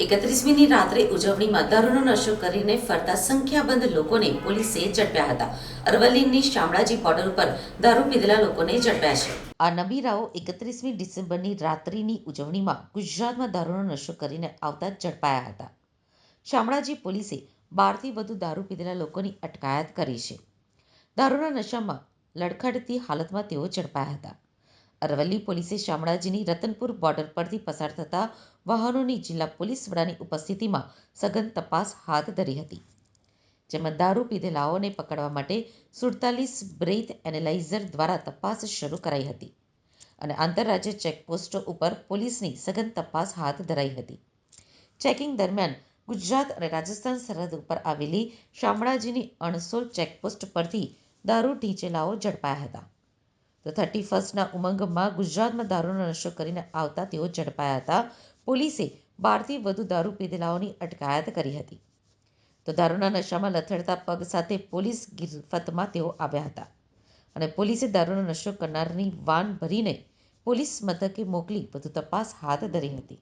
એકત્રીસમીની રાત્રે ઉજવણીમાં દારૂનો નશો કરીને ફરતા સંખ્યાબંધ લોકોને પોલીસે ઝડપ્યા હતા. અરવલ્લીની શામળાજી બોર્ડર ઉપર દારૂ પીધેલા લોકોને ઝડપ્યા છે. આ નબીરાઓ એકત્રીસમી ડિસેમ્બરની રાત્રિની ઉજવણીમાં ગુજરાતમાં દારૂનો નશો કરીને આવતા ઝડપાયા હતા. શામળાજી પોલીસે બારથી વધુ દારૂ પીધેલા લોકોની અટકાયત કરી છે. દારૂના નશામાં લડખડતી હાલતમાં તેઓ ઝડપાયા હતા. અરવલ્લી પોલીસે શામળાજીની રતનપુર બોર્ડર પરથી પસાર થતા વાહનોની જિલ્લા પોલીસ વડાની ઉપસ્થિતિમાં સઘન તપાસ હાથ ધરી હતી, જેમાં દારૂ પીધેલાઓને પકડવા માટે સુડતાલીસ બ્રેથ એનાલાઇઝર દ્વારા તપાસ શરૂ કરાઈ હતી અને આંતરરાજ્ય ચેકપોસ્ટો ઉપર પોલીસની સઘન તપાસ હાથ ધરાઈ હતી. ચેકિંગ દરમિયાન ગુજરાત અને રાજસ્થાન સરહદ ઉપર આવેલી શામળાજીની અણસોલ ચેકપોસ્ટ પરથી દારૂ ઢીંચેલાઓ ઝડપાયા હતા. તો થર્ટી ફર્સ્ટના ઉમંગમાં ગુજરાતમાં દારૂનો નશો કરીને આવતા તેઓ ઝડપાયા હતા. પોલીસે બારથી વધુ દારૂ પીધેલાઓની અટકાયત કરી હતી. તો દારૂના નશામાં લથડતા પગ સાથે પોલીસ ગિરફતમાં તેઓ આવ્યા હતા. અને પોલીસે દારૂનો નશો કરનારની વાન ભરીને પોલીસ મથકે મોકલી વધુ તપાસ હાથ ધરી હતી.